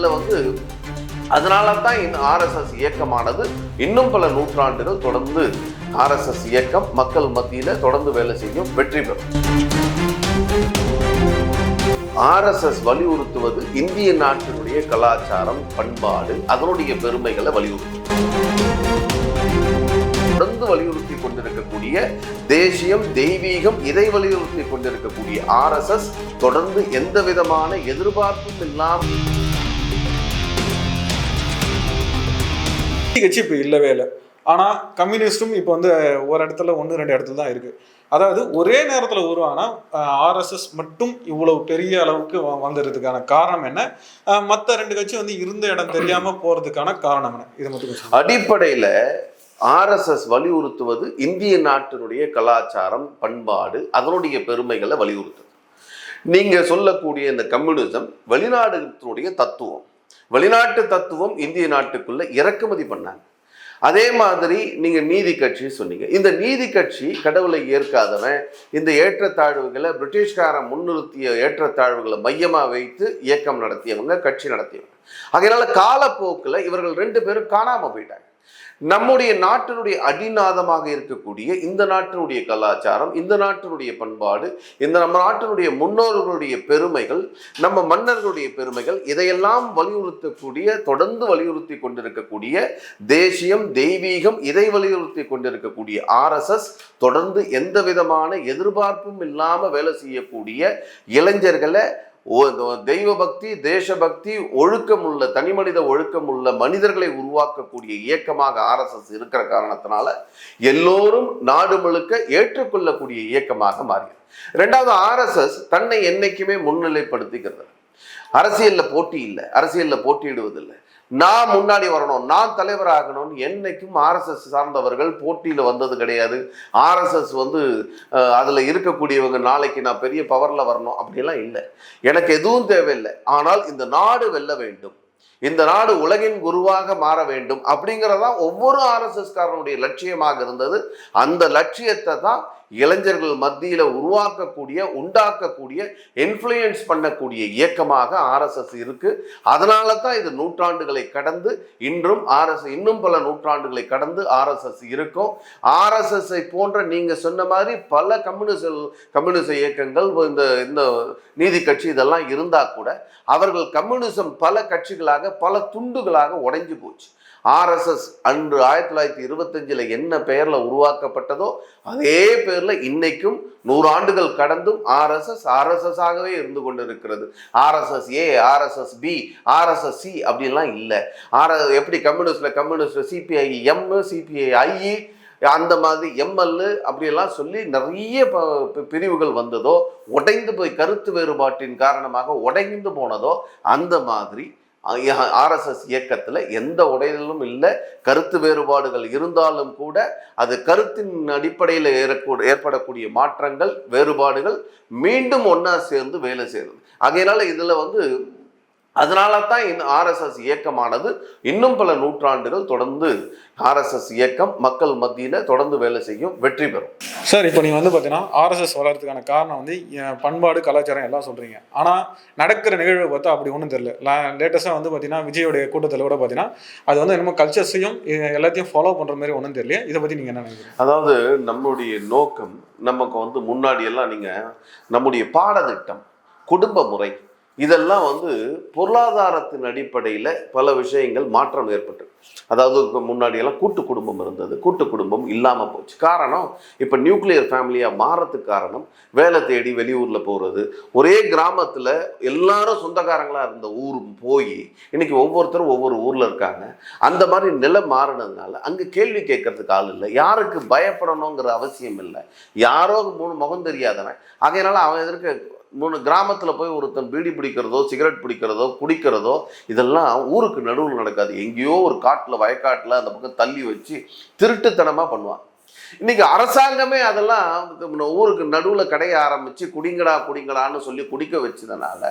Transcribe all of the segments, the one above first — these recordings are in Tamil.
இதில் வந்து அதனால தான் இந்த ஆர்எஸ்எஸ் இயக்கமானது இன்னும் பல நூற்றாண்டுகள் தொடர்ந்து ஆர்எஸ்எஸ் இயக்கம் மக்கள் மத்தியில் தொடர்ந்து வேலை செய்யும் வெற்றி பெறும். ஆர்எஸ்எஸ் வலியுறுத்துவது இந்திய நாட்டினுடைய கலாச்சாரம் பண்பாடு அதனுடைய பெருமைகளை வலியுறுத்தும். தொடர்ந்து வலியுறுத்தி கொண்டிருக்கக்கூடிய தேசியம் தெய்வீகம் இதை வலியுறுத்தி கொண்டிருக்கக்கூடிய ஆர்எஸ்எஸ் தொடர்ந்து எந்த விதமான எதிர்பார்ப்பும் இல்லாமல் கட்சி இப்போ இல்லவே இல்லை. ஆனால் கம்யூனிஸ்டும் இப்போ வந்து ஒரு இடத்துல ஒன்று ரெண்டு இடத்துல தான் இருக்குது அதாவது ஒரே நேரத்தில் உருவானா ஆர்எஸ்எஸ் மட்டும் இவ்வளவு பெரிய அளவுக்கு வந்துடுறதுக்கான காரணம் என்ன? மற்ற ரெண்டு கட்சி வந்து இருந்த இடம் தெரியாமல் போகிறதுக்கான காரணம் என்ன? இது மட்டும் அடிப்படையில் ஆர்எஸ்எஸ் வலியுறுத்துவது இந்திய நாட்டினுடைய கலாச்சாரம் பண்பாடு அதனுடைய பெருமைகளை வலியுறுத்துது. நீங்க சொல்லக்கூடிய இந்த கம்யூனிசம் வெளிநாடுகளுடைய தத்துவம். வெளிநாட்டு தத்துவம் இந்திய நாட்டுக்குள்ள இறக்குமதி பண்ணாங்க. அதே மாதிரி நீங்க நீதி கட்சி சொன்னீங்க. இந்த நீதி கட்சி கடவுளை ஏற்காதவன் இந்த ஏற்றத்தாழ்வுகளை பிரிட்டிஷ்காரன் முன்னிறுத்திய ஏற்றத்தாழ்வுகளை மையமா வைத்து இயக்கம் நடத்தியவங்க கட்சி நடத்தியவங்க. அதனால காலப்போக்கில் இவர்கள் ரெண்டு பேரும் காணாம போயிட்டாங்க. நம்முடைய நாட்டினுடைய அடிநாதமாக இருக்கக்கூடிய இந்த நாட்டினுடைய கலாச்சாரம் இந்த நாட்டினுடைய பண்பாடு இந்த நம்ம நாட்டினுடைய முன்னோர்களுடைய பெருமைகள் நம்ம மன்னர்களுடைய பெருமைகள் இதையெல்லாம் வலியுறுத்தக்கூடிய தொடர்ந்து வலியுறுத்தி கொண்டிருக்கக்கூடிய தேசியம் தெய்வீகம் இதை வலியுறுத்தி கொண்டிருக்கக்கூடிய ஆர்எஸ்எஸ் தொடர்ந்து எந்த விதமான எதிர்பார்ப்பும் இல்லாமல் வேலை செய்யக்கூடிய இளைஞர்களை தெய்வ பக்தி தேசபக்தி ஒழுக்கம் உள்ள தனிமனித ஒழுக்கம் உள்ள மனிதர்களை உருவாக்கக்கூடிய இயக்கமாக ஆர்எஸ்எஸ் இருக்கிற காரணத்தினால எல்லோரும் நாடு முழுக்க ஏற்றுக்கொள்ளக்கூடிய இயக்கமாக மாறியது. ரெண்டாவது ஆர்எஸ்எஸ் தன்னை என்னைக்குமே முன்னிலைப்படுத்திக்கிறது அரசியல்ல போட்டி இல்லை. அரசியல்ல போட்டியிடுவதில்லை. நான் முன்னாடி வரணும் நான் தலைவராகணும்னு என்னைக்கும் ஆர்எஸ்எஸ் சார்ந்தவர்கள் போட்டியில் வந்தது கிடையாது. ஆர்எஸ்எஸ் வந்து அதில் இருக்கக்கூடியவங்க நாளைக்கு நான் பெரிய பவரில் வரணும் அப்படிலாம் இல்லை. எனக்கு எதுவும் தேவையில்லை. ஆனால் இந்த நாடு வெல்ல வேண்டும். இந்த நாடு உலகின் குருவாக மாற வேண்டும் அப்படிங்கிறதான் ஒவ்வொரு ஆர்எஸ்எஸ்காரனுடைய லட்சியமாக இருந்தது. அந்த லட்சியத்தை தான் இளைஞர்கள் மத்தியில் உருவாக்கக்கூடிய உண்டாக்கக்கூடிய இன்ஃப்ளூயன்ஸ் பண்ணக்கூடிய இயக்கமாக ஆர்எஸ்எஸ் இருக்கு. அதனால தான் இது நூற்றாண்டுகளை கடந்து இன்றும் ஆர்எஸ் இன்னும் பல நூற்றாண்டுகளை கடந்து ஆர்எஸ்எஸ் இருக்கும். ஆர்எஸ்எஸ்ஐ போன்ற நீங்க சொன்ன மாதிரி பல கம்யூனிச கம்யூனிச இயக்கங்கள் இந்த இந்த நீதி கட்சி இதெல்லாம் இருந்தா கூட அவர்கள் கம்யூனிசம் பல கட்சிகளாக பல துண்டுகளாக உடைஞ்சு போச்சு. ஆர்எஸ்எஸ் அன்று ஆயிரத்தி தொள்ளாயிரத்தி இருபத்தஞ்சில் என்ன பெயரில் உருவாக்கப்பட்டதோ அதே பேர்ல இன்னைக்கும் நூறாண்டுகள் கடந்தும் ஆர்எஸ்எஸ் ஆர்எஸ்எஸ் ஆகவே இருந்து கொண்டிருக்கிறது. RSS A RSS B RSS C அப்படிலாம் இல்லை. ஆர் எப்படி கம்யூனிஸ்டில் கம்யூனிஸ்டில் சிபிஐ எம் சிபிஐ ஐஇ அந்த மாதிரி எம்எல் அப்படியெல்லாம் சொல்லி நிறைய ப- பி- பிரிவுகள் வந்ததோ உடைந்து போய் கருத்து வேறுபாட்டின் காரணமாக உடைந்து போனதோ அந்த மாதிரி ஆர்எஸ்எஸ் இயக்கத்தில் எந்த உடையிலும் இல்லை கருத்து வேறுபாடுகள் இருந்தாலும் கூட அது கருத்தின் அடிப்படையில் ஏறக்கூட ஏற்படக்கூடிய மாற்றங்கள் வேறுபாடுகள் மீண்டும் ஒன்றா சேர்ந்து வேலை செய்கிறது ஆகையினால இதில் வந்து அதனால தான் இந்த ஆர்எஸ்எஸ் இயக்கமானது இன்னும் பல நூற்றாண்டுகள் தொடர்ந்து ஆர்எஸ்எஸ் இயக்கம் மக்கள் மத்தியில் தொடர்ந்து வேலை செய்யும் வெற்றி பெறும். சார் இப்போ நீங்கள் வந்து பார்த்தீங்கன்னா ஆர்எஸ்எஸ் வளர்றதுக்கான காரணம் வந்து பண்பாடு கலாச்சாரம் எல்லாம் சொல்கிறீங்க ஆனால் நடக்கிற நிகழ்வை பார்த்தா அப்படி ஒன்றும் தெரியல. லேட்டஸ்ட்டாக வந்து பார்த்தீங்கன்னா விஜயோடைய கூட்டத்தில் கூட பார்த்தீங்கன்னா அது வந்து என்னமோ கல்ச்சர்ஸையும் எல்லாத்தையும் ஃபாலோ பண்ணுற மாதிரி ஒன்றும் தெரியல. இதை பற்றி நீங்கள் என்ன நினைக்கிறீங்க? அதாவது நம்முடைய நோக்கம் நமக்கு வந்து முன்னாடி எல்லாம் நீங்கள் நம்முடைய பாடத்திட்டம் குடும்ப முறை இதெல்லாம் வந்து பொருளாதாரத்தின் அடிப்படையில் பல விஷயங்கள் மாற்றம் ஏற்பட்டு. அதாவது முன்னாடியெல்லாம் கூட்டு குடும்பம் இருந்தது. கூட்டு குடும்பம் இல்லாமல் போச்சு. காரணம் இப்போ நியூக்ளியர் ஃபேமிலியாக மாறத்துக்கு காரணம் வேலை தேடி வெளியூரில் போகிறது ஒரே கிராமத்தில் எல்லாரும் சொந்தக்காரங்களாக இருந்த ஊர் போய் இன்றைக்கி ஒவ்வொருத்தரும் ஒவ்வொரு ஊரில் இருக்காங்க. அந்த மாதிரி நிலம் மாறினதுனால அங்கே கேள்வி கேட்கறதுக்கு ஆள் இல்லை. யாருக்கு பயப்படணுங்கிற அவசியம் இல்லை. யாரோ மூணு முகம் தெரியாதவன். அதனால அவன் எதிர்க்க மூணு கிராமத்தில் போய் ஒருத்தன் பீடி பிடிக்கிறதோ சிகரெட் பிடிக்கிறதோ குடிக்கிறதோ இதெல்லாம் ஊருக்கு நடுவில் நடக்காது. எங்கேயோ ஒரு காட்டில் வயக்காட்டில் அந்த பக்கம் தள்ளி வச்சு திருட்டுத்தனமாக பண்ணுவான். இன்னைக்கு அரசாங்கமே அதெல்லாம் ஊருக்கு நடுவில் கடைய ஆரம்பிச்சு குடிங்கடா குடிங்கடான்னு சொல்லி குடிக்க வச்சதுனால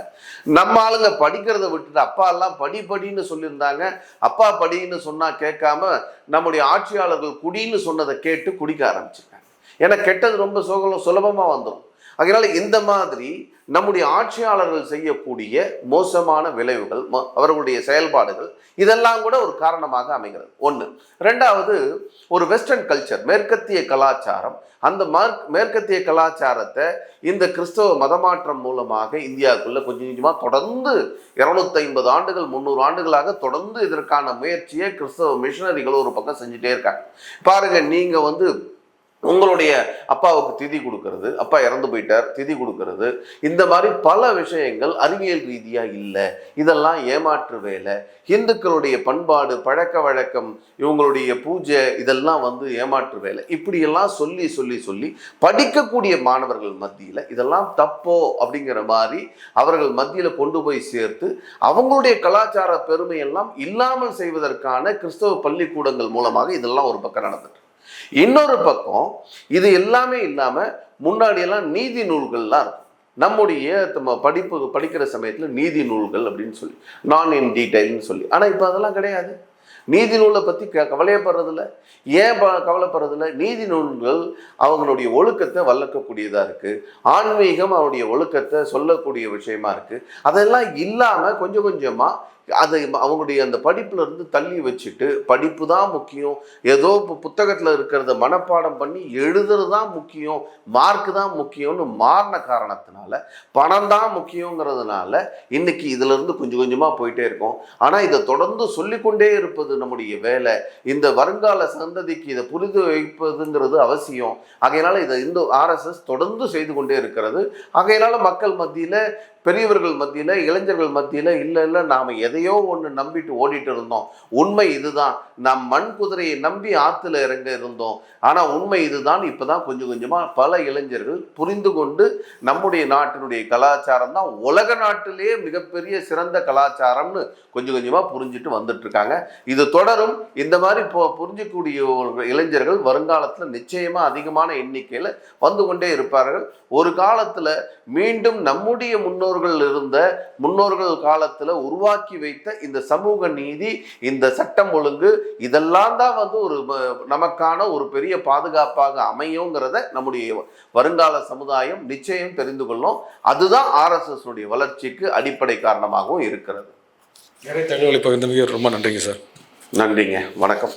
நம்ம ஆளுங்க படிக்கிறத விட்டுட்டு அப்பா எல்லாம் படி படின்னு சொல்லியிருந்தாங்க. அப்பா படின்னு சொன்னா கேட்காம நம்முடைய ஆட்சியாளர்கள் குடின்னு சொன்னதை கேட்டு குடிக்க ஆரம்பிச்சிருக்காங்க ஏன்னா கெட்டது ரொம்ப சுகலம் சுலபமாக வந்துடும் அதனால் இந்த மாதிரி நம்முடைய ஆட்சியாளர்கள் செய்யக்கூடிய மோசமான விளைவுகள் அவர்களுடைய செயல்பாடுகள் இதெல்லாம் கூட ஒரு காரணமாக அமைகிறது. ஒன்று ரெண்டாவது ஒரு வெஸ்டர்ன் கல்ச்சர் மேற்கத்திய கலாச்சாரம் அந்த மேற்கத்திய கலாச்சாரத்தை இந்த கிறிஸ்தவ மதமாற்றம் மூலமாக இந்தியாவுக்குள்ள கொஞ்சம் கொஞ்சமாக தொடர்ந்து இரநூத்தைம்பது ஆண்டுகள் முந்நூறு ஆண்டுகளாக தொடர்ந்து இதற்கான முயற்சியை கிறிஸ்தவ மிஷனரிகள் ஒரு பக்கம் செஞ்சுட்டே இருக்காங்க. பாருங்க நீங்கள் வந்து உங்களுடைய அப்பாவுக்கு திதி கொடுக்கறது அப்பா இறந்து போயிட்டார் திதி கொடுக்கறது. இந்த மாதிரி பல விஷயங்கள் அறிவியல் ரீதியாக இல்லை. இதெல்லாம் ஏமாற்று வேலை. இந்துக்களுடைய பண்பாடு பழக்க வழக்கம் இவங்களுடைய பூஜை இதெல்லாம் வந்து ஏமாற்று வேலை. இப்படியெல்லாம் சொல்லி சொல்லி சொல்லி படிக்கக்கூடிய மாணவர்கள் மத்தியில் இதெல்லாம் தப்போ அப்படிங்கிற மாதிரி அவர்கள் மத்தியில் கொண்டு போய் சேர்த்து அவங்களுடைய கலாச்சார பெருமையெல்லாம் இல்லாமல் செய்வதற்கான கிறிஸ்தவ பள்ளிக்கூடங்கள் மூலமாக இதெல்லாம் ஒரு பக்கம் நடந்துட்டு இன்னொரு பக்கம் இது எல்லாமே இல்லாமல் முன்னாடியெல்லாம் நீதி நூல்கள்லாம் இருக்கும். நம்முடைய நம்ம படிப்பு படிக்கிற சமயத்தில் நீதி நூல்கள் அப்படின்னு சொல்லி நான் இன் டீட்டெயில்னு சொல்லி. ஆனால் இப்போ அதெல்லாம் கிடையாது. நீதி நூலை பற்றி க கவலையப்படுறதில்ல. ஏன் ப கவலைப்படுறதில்ல? நீதி நூல்கள் அவங்களுடைய ஒழுக்கத்தை வளர்க்கக்கூடியதாக இருக்குது ஆன்மீகம் அவருடைய ஒழுக்கத்தை சொல்லக்கூடிய விஷயமா இருக்குது அதெல்லாம் இல்லாமல் கொஞ்சம் கொஞ்சமாக அதை அவங்களுடைய அந்த படிப்புல இருந்து தள்ளி வச்சுட்டு படிப்பு தான் முக்கியம். ஏதோ இப்போ புத்தகத்தில் இருக்கிறத மனப்பாடம் பண்ணி எழுதுறது தான் முக்கியம். மார்க் தான் முக்கியம்னு மாறின காரணத்தினால பணம் தான் முக்கியங்கிறதுனால இன்னைக்கு இதுல இருந்து கொஞ்சம் கொஞ்சமாக போயிட்டே இருக்கும். ஆனால் இதை தொடர்ந்து சொல்லிக்கொண்டே இருப்பது நம்முடைய வேலை. இந்த வருங்கால சந்ததிக்கு இதை புரிந்து வைப்பதுங்கிறது அவசியம். ஆகையினால இதை இந்த ஆர்எஸ்எஸ் தொடர்ந்து செய்து கொண்டே இருக்கிறது. ஆகையினால மக்கள் மத்தியில் பெரியவர்கள் மத்தியில் இளைஞர்கள் மத்தியில் இல்லை இல்லை நாம் எதையோ ஒன்று நம்பிட்டு ஓடிட்டு இருந்தோம். உண்மை இதுதான். நம் மண் குதிரையை நம்பி ஆற்றுல இறங்க இருந்தோம். ஆனால் உண்மை இதுதான். இப்போ தான் கொஞ்சம் கொஞ்சமாக பல இளைஞர்கள் புரிந்து கொண்டு நம்முடைய நாட்டினுடைய கலாச்சாரம் தான் உலக நாட்டிலேயே மிகப்பெரிய சிறந்த கலாச்சாரம்னு கொஞ்சம் கொஞ்சமாக புரிஞ்சுட்டு வந்துட்டுருக்காங்க. இது தொடரும். இந்த மாதிரி இப்போ புரிஞ்சக்கூடிய ஒரு இளைஞர்கள் வருங்காலத்தில் நிச்சயமாக அதிகமான எண்ணிக்கையில் வந்து கொண்டே இருப்பார்கள். ஒரு காலத்தில் மீண்டும் நம்முடைய முன்னோர்கள் இருந்த முன்னோர்கள் காலத்தில் உருவாக்கி வைத்த இந்த சமூக நீதி இந்த சட்டம் ஒழுங்கு இதெல்லாம் தான் வந்து ஒரு நமக்கான ஒரு பெரிய பாதுகாப்பாக அமையுங்கிறத நம்முடைய வருங்கால சமுதாயம் நிச்சயம் தெரிந்து கொள்ளும். அதுதான் ஆர்எஸ்எஸ் உடைய வளர்ச்சிக்கு அடிப்படை காரணமாகவும் இருக்கிறது. நிறைய தகவல் இப்போ ரொம்ப நன்றிங்க சார். நன்றிங்க. வணக்கம்.